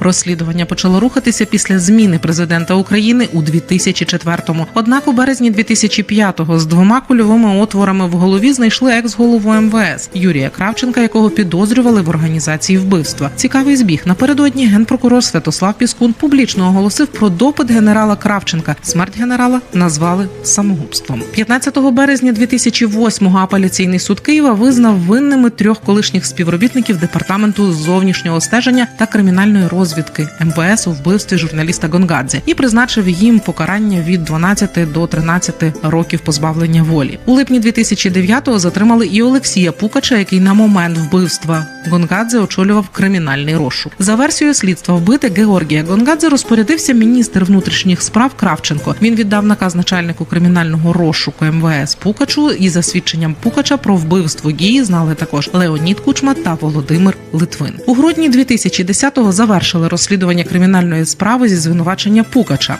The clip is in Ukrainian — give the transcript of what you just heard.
Розслідування почало рухатися після зміни президента України у 2004-му. Однак у березні 2005-го з двома кульовими отворами в голові знайшли екс-голову МВС Юрія Кравченка, якого підозрювали в організації вбивства. Цікавий збіг напередодні генпрокурор Святослав Піскун публічно оголосив про допит генерала Кравченка. Смерть генерала назвали самогубством. 15 березня 2008-го апеляційний суд Києва визнав винними трьох колишніх співробітників департаменту зовнішнього стеження та кримінальної розвідки МВС у вбивстві журналіста Гонгадзе і призначив їм покарання від 12 до 13 років позбавлення волі. У липні 2009-го затримали і Олексія Пукача, який на момент вбивства Гонгадзе очолював кримінальний розшук. За версією слідства вбити Георгія Гонгадзе розпорядився міністр внутрішніх справ Кравченко. Він віддав наказ начальнику кримінального розшуку МВС Пукачу і за свідченням Пукача про вбивство Гії знали також Леонід Кучма та Володимир Литвин. У грудні 2010-го завершили розслідування кримінальної справи зі звинувачення Пукача.